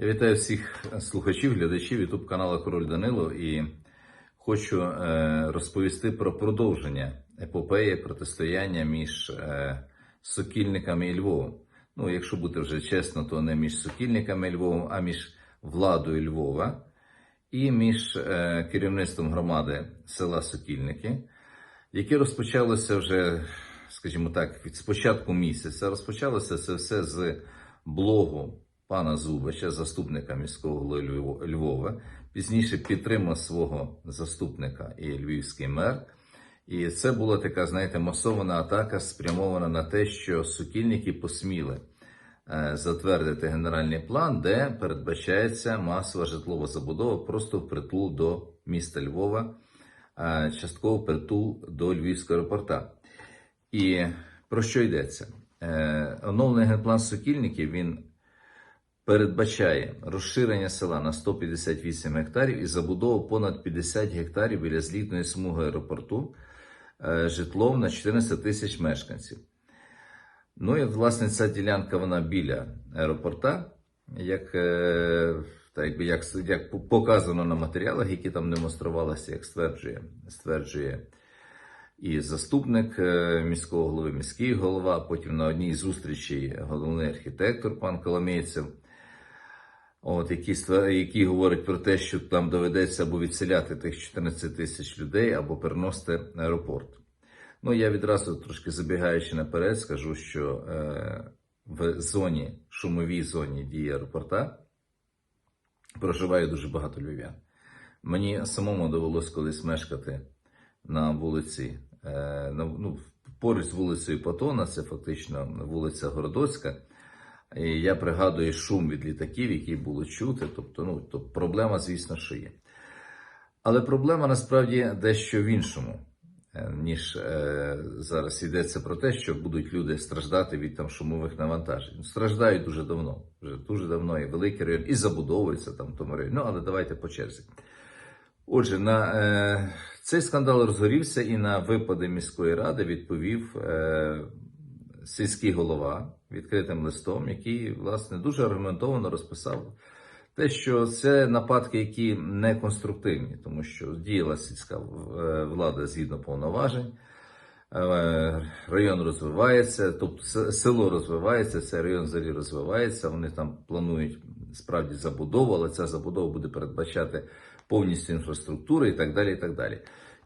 Я вітаю всіх слухачів, глядачів YouTube каналу Король Данило і хочу е, розповісти про продовження епопеї протистояння між е, сокільниками і Львовом. Ну, якщо бути вже чесно, то не між сокільниками і Львовом, а між владою Львова і між е, керівництвом громади села Сокільники, яке розпочалося вже, скажімо так, від спочатку місяця. Розпочалося це все з блогу пана Зубача, заступника міського Львова. Пізніше підтримав свого заступника і львівський мер. І це була така, знаєте, масована атака, спрямована на те, що сукільники посміли е, затвердити генеральний план, де передбачається масова житлова забудова просто впритул до міста Львова, е, частково впритул до Львівського аеропорта. І про що йдеться? Е, Оновлений генплан сукільників він передбачає розширення села на 158 гектарів і забудову понад 50 гектарів біля злітної смуги аеропорту е, житлом на 14 тисяч мешканців. Ну і власне ця ділянка вона біля аеропорта, як, е, так, як, як показано на матеріалах, які там демонструвалися, як стверджує, стверджує і заступник е, міського голови, міський голова. Потім на одній зустрічі головний архітектор пан Коломійцев. От, які, які говорять про те, що там доведеться або відселяти тих 14 тисяч людей, або переносити аеропорт. Ну, я відразу трошки забігаючи наперед, скажу, що е, в зоні, шумовій зоні дії аеропорта проживає дуже багато львів'ян. Мені самому довелось колись мешкати на вулиці, е, на, ну, поруч з вулицею Патона, це фактично вулиця Городоцька. І я пригадую шум від літаків, який було чути. Тобто, ну, то проблема, звісно, що є. Але проблема насправді дещо в іншому, е, ніж е, зараз йдеться про те, що будуть люди страждати від там шумових навантажень. Страждають дуже давно, вже дуже давно і великий район, і забудовується там в тому районі. Ну, але давайте по черзі. Отже, на е, цей скандал розгорівся, і на випади міської ради відповів е, сільський голова відкритим листом, який власне дуже аргументовано розписав те, що це нападки, які не конструктивні, тому що діяла сільська е, влада згідно повноважень. Е, Район розвивається, тобто село розвивається, цей район взагалі розвивається. Вони там планують справді забудову, але ця забудова буде передбачати повністю інфраструктуру і так далі. І так далі.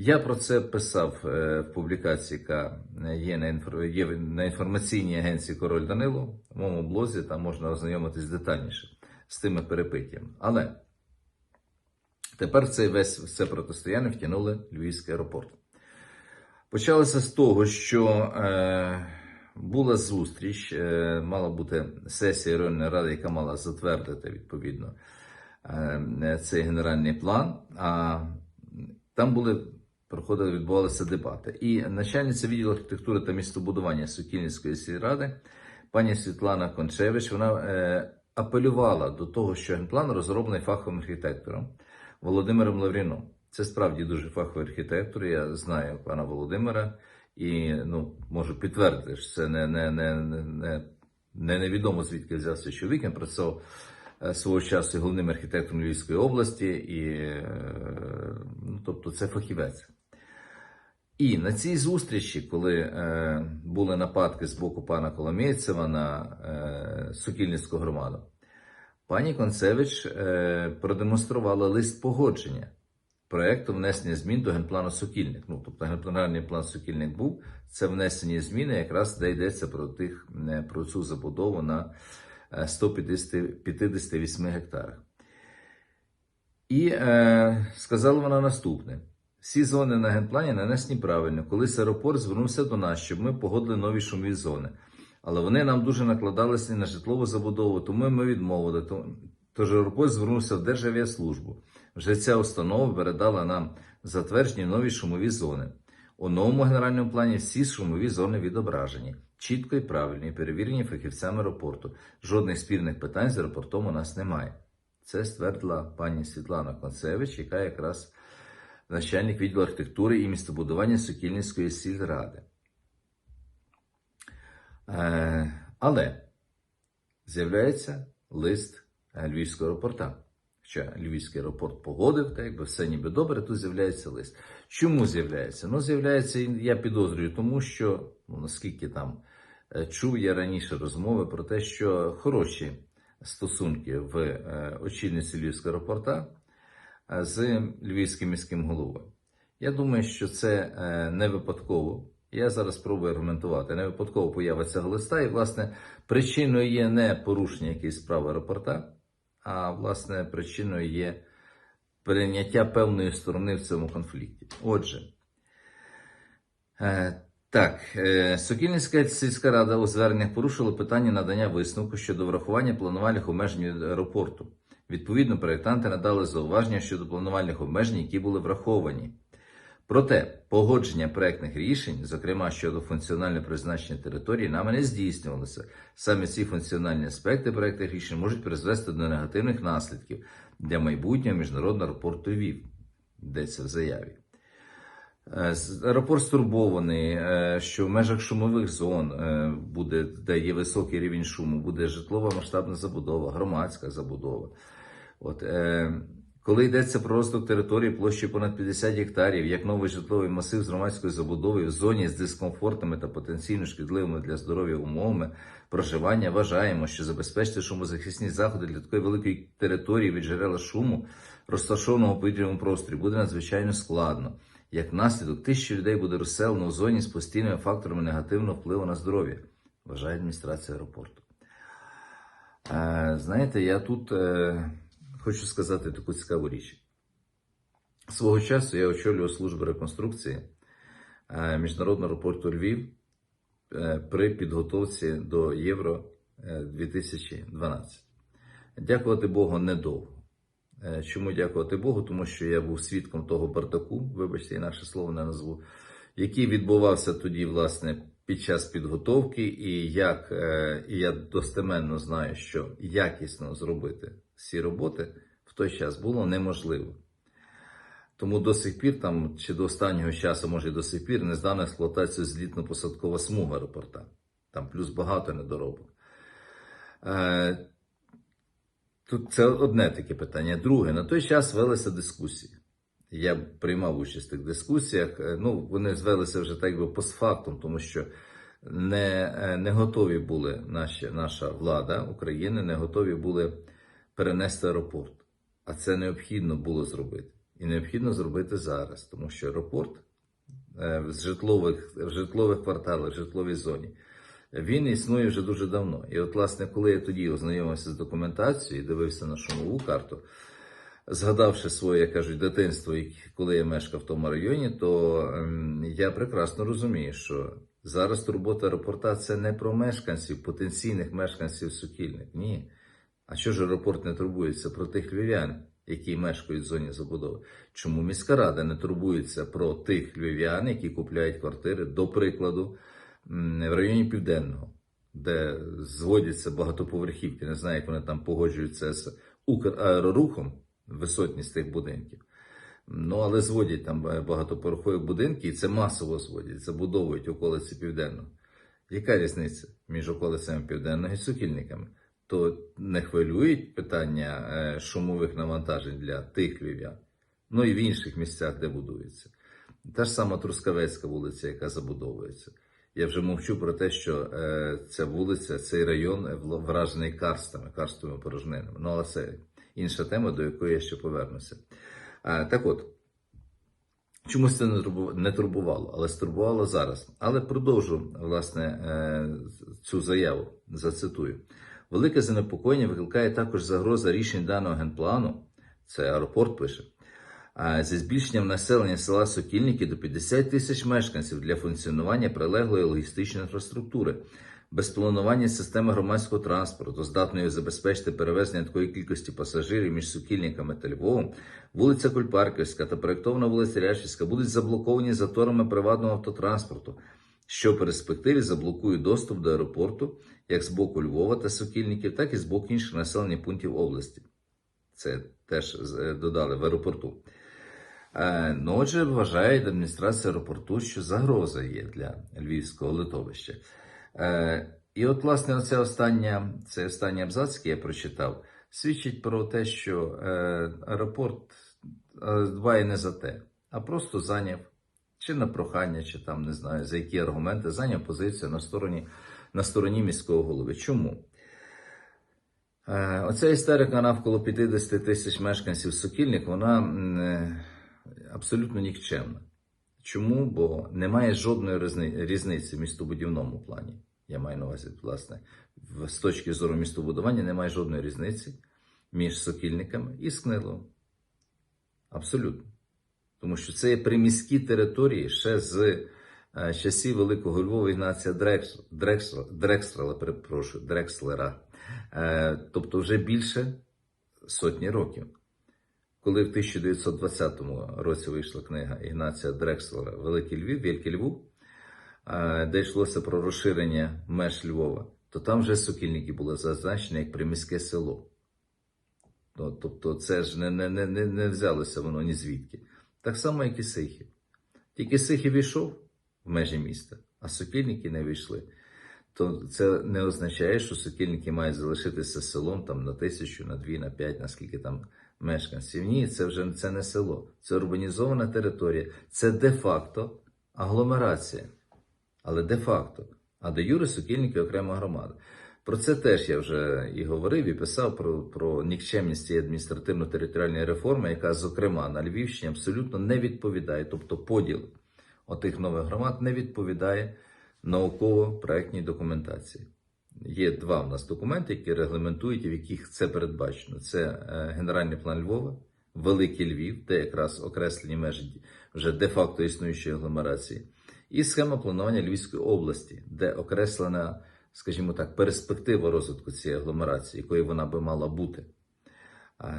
Я про це писав е, в публікації, яка є на, інфор... на інформаційній агенції Король Данило. В моєму блозі там можна ознайомитись детальніше з тими перепиттями. Але тепер в цей весь все протистояння втягнули Львівський аеропорт. Почалося з того, що е, була зустріч, е, мала бути сесія районної ради, яка мала затвердити відповідно е, цей генеральний план. А там були проходили, відбувалися дебати. І начальниця відділу архітектури та містобудування Сокільницької сільради, пані Світлана Кончевич, вона е, апелювала до того, що генплан розроблений фаховим архітектором Володимиром Лавріном. Це справді дуже фаховий архітектор. Я знаю пана Володимира і ну, можу підтвердити, що це не, не, не, не, не, не невідомо звідки взявся чоловік. Він працював е, свого часу головним архітектором Львівської області, і е, ну, тобто це фахівець. І на цій зустрічі, коли е, були нападки з боку пана Коломійцева на е, Сокільницьку громаду, пані Концевич е, продемонструвала лист погодження проекту внесення змін до генплану Сокільник. Ну, тобто генпланарний план Сокільник був, це внесені зміни, якраз де йдеться про, тих, е, про цю забудову на е, 158 гектарах. І е, сказала вона наступне: всі зони на генплані нанесені правильно. Колись аеропорт звернувся до нас, щоб ми погодили нові шумові зони. Але вони нам дуже накладалися на житлову забудову, тому ми відмовили. Тож аеропорт звернувся в Державіаслужбу. Вже ця установа передала нам затверджені нові шумові зони. У новому генеральному плані всі шумові зони відображені, чітко і правильно, і перевірені фахівцями аеропорту. Жодних спільних питань з аеропортом у нас немає. Це ствердила пані Світлана Концевич, яка якраз начальник відділу архітектури і містобудування Сокільницької сільради. Е, але з'являється лист Львівського аеропорта. Хоча Львівський аеропорт погодив, так якби все ніби добре, тут з'являється лист. Чому з'являється? Ну, з'являється, я підозрюю, тому що, ну, наскільки там е, чув я раніше розмови про те, що хороші стосунки в е, очільниці Львівського аеропорта з Львівським міським головою. Я думаю, що це е, не випадково. Я зараз спробую аргументувати. Не випадково поява цього листа, і, власне, причиною є не порушення якоїсь справи аеропорта, а власне причиною є прийняття певної сторони в цьому конфлікті. Отже, е, так, е, Сокільницька сільська рада у зверненнях порушила питання надання висновку щодо врахування планувальних обмежень аеропорту. Відповідно, проєктанти надали зауваження щодо планувальних обмежень, які були враховані. Проте погодження проектних рішень, зокрема щодо функціонального призначення території, нами не здійснювалося. Саме ці функціональні аспекти проектних рішень можуть призвести до негативних наслідків для майбутнього міжнародного аеропорту Львів, йдеться в заяві. Е, Аеропорт стурбований, е, що в межах шумових зон е, буде, де є високий рівень шуму, буде житлова масштабна забудова, громадська забудова. От, е, коли йдеться про розвиток території площею понад 50 гектарів, як новий житловий масив з громадською забудовою в зоні з дискомфортними та потенційно шкідливими для здоров'я умовами проживання, вважаємо, що забезпечити шумозахисні заходи для такої великої території від джерела шуму, розташованого у повітряному просторі, буде надзвичайно складно. Як наслідок, тисячі людей буде розселено в зоні з постійними факторами негативного впливу на здоров'я, вважає адміністрація аеропорту. Е, знаєте, я тут е, хочу сказати таку цікаву річ. Свого часу я очолював службу реконструкції е, міжнародного аеропорту Львів е, при підготовці до Євро е, 2012. Дякувати Богу, недовго. Е, Чому дякувати Богу? Тому що я був свідком того бардаку, вибачте, інакше слово не назву, який відбувався тоді, власне, під час підготовки, і як е, і я достеменно знаю, що якісно зробити ці роботи в той час було неможливо. Тому до сих пір, там, чи до останнього часу, може і до сих пір, не здана експлуатацію злітно-посадкова смуга аеропорта. Там плюс багато недоробок. Е, Тут це одне таке питання. Друге, на той час велися дискусії. Я приймав участь в тих дискусіях. Е, Ну, вони звелися вже так би постфактум, тому що не, е, не готові були наші, наша влада України, не готові були перенести аеропорт. А це необхідно було зробити. І необхідно зробити зараз, тому що аеропорт е, в житлових, в житлових кварталах, в житловій зоні, він існує вже дуже давно. І от, власне, коли я тоді ознайомився з документацією і дивився на шумову карту, згадавши своє, як кажуть, дитинство, коли я мешкав в тому районі, то ем, я прекрасно розумію, що зараз турбота аеропорта це не про мешканців, потенційних мешканців Сокільник. Ні. А що ж аеропорт не турбується про тих львів'ян, які мешкають в зоні забудови? Чому міська рада не турбується про тих львів'ян, які купляють квартири, до прикладу, в районі Південного, де зводяться багатоповерхівки, не знаю, як вони там погоджуються з Украерорухом, висотність тих будинків. Ну, але зводять там багатоповерхові будинки, і це масово зводять, забудовують околиці Південного. Яка різниця між околицями Південного і сукільниками? То не хвилюють питання е, шумових навантажень для тих львів'ян, ну і в інших місцях, де будується. Та ж сама Трускавецька вулиця, яка забудовується. Я вже мовчу про те, що е, ця вулиця, цей район е, вражений карстами, карстовими порожнинами. Ну, але це інша тема, до якої я ще повернуся. Так от, чомусь це не турбувало, але стурбувало зараз. Але продовжу, власне, цю заяву, зацитую. Велике занепокоєння викликає також загроза рішень даного генплану, це аеропорт пише, зі збільшенням населення села Сокільники до 50 тисяч мешканців для функціонування прилеглої логістичної інфраструктури, без планування системи громадського транспорту, здатної забезпечити перевезення такої кількості пасажирів між Сокільниками та Львовом, вулиця Кульпарківська та проєктована вулиця Ряшівська будуть заблоковані заторами приватного автотранспорту, що в перспективі заблокує доступ до аеропорту як з боку Львова та Сокільників, так і з боку інших населених пунктів області. Це теж е, додали в аеропорту. Е, Ну, отже, вважає адміністрація аеропорту, що загроза є для львівського литовища. Е, І от, власне, оце остання, цей останній абзац, який я прочитав, свідчить про те, що аеропорт дбає не за те, а просто зайняв чи на прохання, чи там не знаю за які аргументи, зайняв позицію на стороні, на стороні міського голови. Чому? Е, Оця істерика навколо 50 тисяч мешканців Сокільник, вона е, абсолютно нікчемна. Чому? Бо немає жодної різниці в містобудівному плані. Я маю на увазі, власне, з точки зору містобудування немає жодної різниці між Сокільниками і Скнилом. Абсолютно. Тому що це є приміські території ще з е, часів Великого Львова Ігнація Дрекс- перепрошую, Дрекслера. Е, тобто вже більше сотні років. Коли в 1920 році вийшла книга Ігнація Дрекслера Великий Львів, Великий Львов, е, де йшлося про розширення меж Львова, то там вже сокільники були зазначені як приміське село. Тобто це ж не, не, не, не взялося воно ні звідки. Так само, як і Сихів. Тільки Сихів війшов в межі міста, а сокільники не війшли. То це не означає, що сокільники мають залишитися селом там на тисячу, на дві, на п'ять, на скільки там мешканців. Ні, це вже це не село, це урбанізована територія, це де-факто агломерація. Але де-факто. А де Юри Сокільники окрема громада. Про це теж я вже і говорив, і писав про, про нікчемність цієї адміністративно-територіальної реформи, яка, зокрема, на Львівщині абсолютно не відповідає, тобто поділ отих нових громад не відповідає науково-проектній документації. Є два в нас документи, які регламентують і в яких це передбачено. Це е, Генеральний план Львова, Великий Львів, де якраз окреслені межі вже де-факто існуючої агломерації, і схема планування Львівської області, де окреслена, скажімо так, перспектива розвитку цієї агломерації, якою вона би мала бути.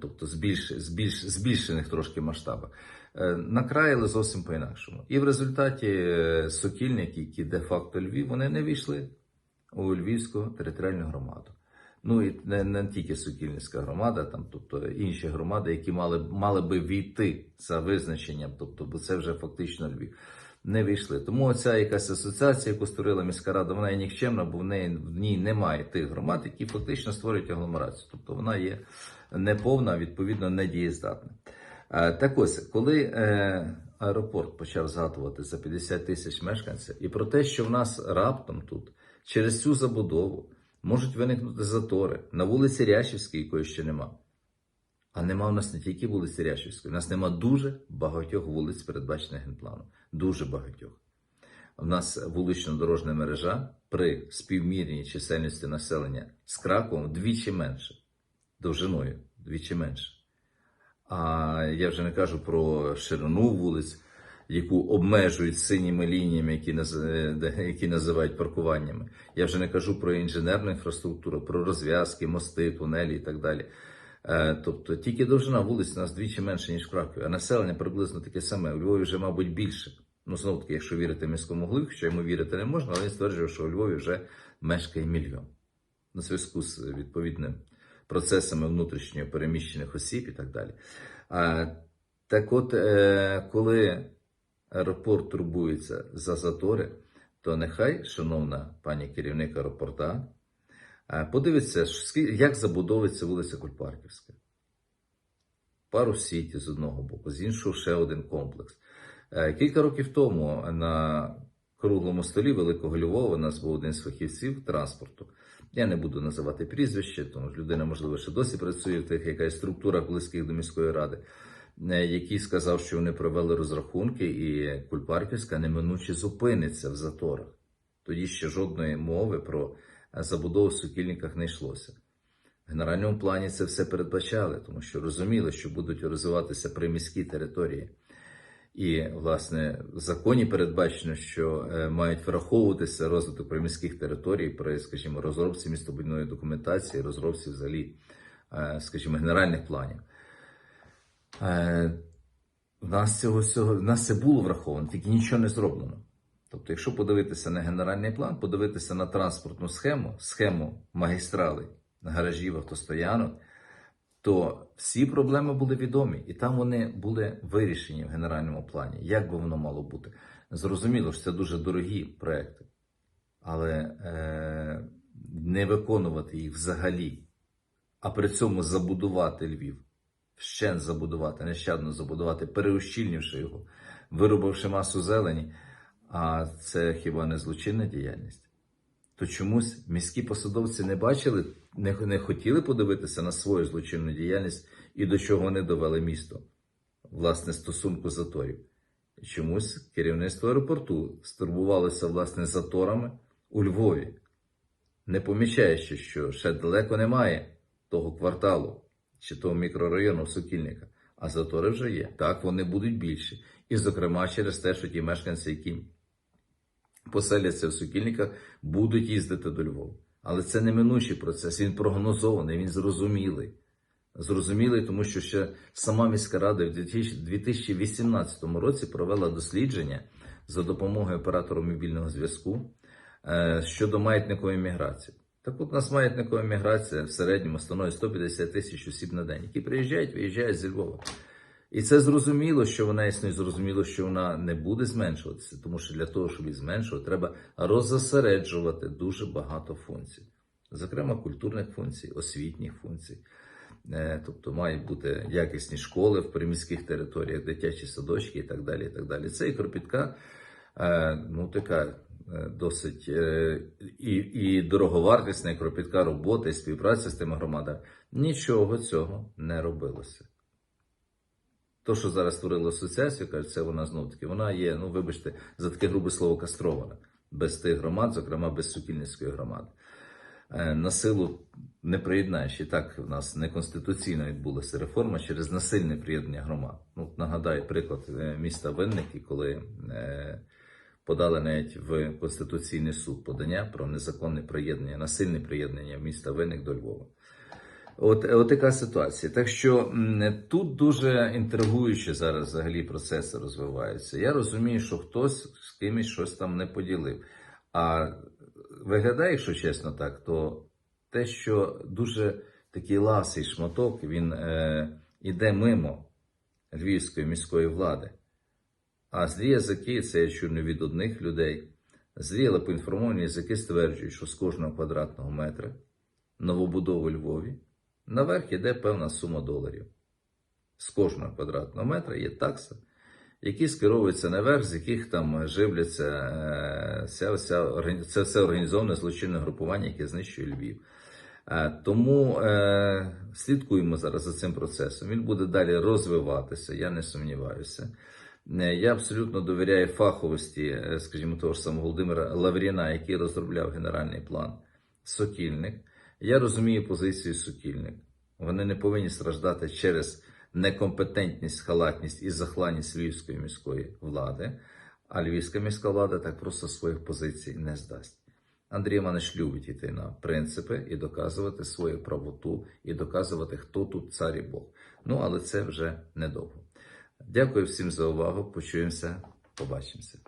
Тобто збільш, збільш, збільшених трошки масштабах. Е, Накраїли зовсім по-інакшому. І в результаті е, сокільники, які де-факто Львів, вони не війшли у Львівську територіальну громаду. Ну і не, не тільки Сокільницька громада, там, тобто інші громади, які мали, мали би війти за визначенням, тобто, бо це вже фактично Львів. Не війшли. Тому оця якась асоціація, яку створила міська рада, вона є нікчемна, бо в неї в ній немає тих громад, які фактично створюють агломерацію. Тобто вона є неповна, відповідно, недієздатна. Е, Так ось, коли е, аеропорт почав згадувати за 50 тисяч мешканців, і про те, що в нас раптом тут через цю забудову можуть виникнути затори на вулиці Рящівській, якої ще нема. А нема у нас не тільки вулиці Рящівської, у нас нема дуже багатьох вулиць, передбачених генпланом. Дуже багатьох. У нас вулично-дорожня мережа при співмірній чисельності населення з Краковом вдвічі менше, довжиною вдвічі менше. А я вже не кажу про ширину вулиць, яку обмежують синіми лініями, які, наз- які називають паркуваннями. Я вже не кажу про інженерну інфраструктуру, про розв'язки, мости, тунелі і так далі. Е, Тобто тільки довжина вулиць у нас двічі менше, ніж в Кракові, а населення приблизно таке саме. У Львові вже, мабуть, більше. Ну, знову таки, якщо вірити міському голові, що йому вірити не можна, але він стверджує, що у Львові вже мешкає мільйон. На зв'язку з відповідним процесами внутрішньо переміщених осіб і так далі. А, так от, е, коли аеропорт турбується за затори, то нехай, шановна пані керівник аеропорта, е, подивиться, скі- як забудовується вулиця Кульпарківська. Пару сіті з одного боку, з іншого ще один комплекс. Е, Кілька років тому на круглому столі Великого Львова у нас був один з фахівців транспорту. Я не буду називати прізвище, тому що людина, можливо, ще досі працює в тих якась структурах близьких до міської ради, е, який сказав, що вони провели розрахунки, і Кульпарківська неминуче зупиниться в заторах. Тоді ще жодної мови про е, забудову в сукільниках не йшлося. В генеральному плані це все передбачали, тому що розуміли, що будуть розвиватися приміські території. І, власне, в законі передбачено, що е, мають враховуватися розвиток приміських територій при, скажімо, розробці містобудівної документації, розробці взагалі, е, скажімо, генеральних планів. Е, в нас цього всього нас це було враховано, тільки нічого не зроблено. Тобто, якщо подивитися на генеральний план, подивитися на транспортну схему, схему магістралей, гаражів, автостоянок, то всі проблеми були відомі, і там вони були вирішені в генеральному плані. Як би воно мало бути? Зрозуміло, що це дуже дорогі проекти, але е, не виконувати їх взагалі а при цьому забудувати Львів, вщент забудувати, нещадно забудувати, переущільнивши його, виробивши масу зелені. А це хіба не злочинна діяльність? То чомусь міські посадовці не бачили, не, не хотіли подивитися на свою злочинну діяльність і до чого вони довели місто, власне, стосунку заторів. Чомусь керівництво аеропорту стурбувалося власне заторами у Львові, не помічаючи, що ще далеко немає того кварталу чи того мікрорайону Сокільника, а затори вже є. Так, вони будуть більші. І, зокрема, через те, що ті мешканці, які поселяться в Сокільниках, будуть їздити до Львова. Але це неминучий процес, він прогнозований, він зрозумілий. Зрозумілий, тому що ще сама міська рада в 2018 році провела дослідження за допомогою оператора мобільного зв'язку е, щодо маятникової міграції. Так от у нас маятникова міграція в середньому становить 150 тисяч осіб на день, які приїжджають, виїжджають зі Львова. І це зрозуміло, що вона існує, зрозуміло, що вона не буде зменшуватися, тому що для того, щоб її зменшувати, треба розосереджувати дуже багато функцій, зокрема культурних функцій, освітніх функцій. Е, Тобто мають бути якісні школи в приміських територіях, дитячі садочки і так далі. І так далі. Це і кропітка, е, ну така е, досить і, і дороговартісна, і кропітка робота, і співпраця з тими громадами. Нічого цього не робилося. То, що зараз створила асоціацію, кажуть, це вона знов таки, вона є, ну вибачте, за таке грубе слово кастрована, без тих громад, зокрема без Сокільницької громади. Е, На силу не приєднаєш. І так в нас неконституційно відбулася реформа через насильне приєднання громад. Ну, нагадаю приклад е, міста Винники, коли е, подали навіть в Конституційний суд подання про незаконне приєднання, насильне приєднання міста Винник до Львова. От, от така ситуація. Так що тут дуже інтригуючі зараз взагалі процеси розвиваються. Я розумію, що хтось з кимось щось там не поділив. А виглядає, якщо чесно так, то те, що дуже такий ласий шматок, він е, іде мимо львівської міської влади. А злі язики, це я чую не від одних людей, злі, але поінформовані язики стверджують, що з кожного квадратного метра новобудови Львові наверх іде певна сума доларів. З кожного квадратного метра є такса, які скеровуються наверх, з яких там живляться е, вся, вся, це все організоване злочинне групування, яке знищує Львів. Е, Тому е, слідкуємо зараз за цим процесом. Він буде далі розвиватися, я не сумніваюся. Е, Я абсолютно довіряю фаховості, скажімо, того ж самого Володимира Лавріна, який розробляв генеральний план Сокільник. Я розумію позицію Сокільник. Вони не повинні страждати через некомпетентність, халатність і захланність львівської міської влади, а львівська міська влада так просто своїх позицій не здасть. Андрій Іванович любить йти на принципи і доказувати свою правоту, і доказувати, хто тут цар і Бог. Ну, але це вже недовго. Дякую всім за увагу. Почуємося, побачимося.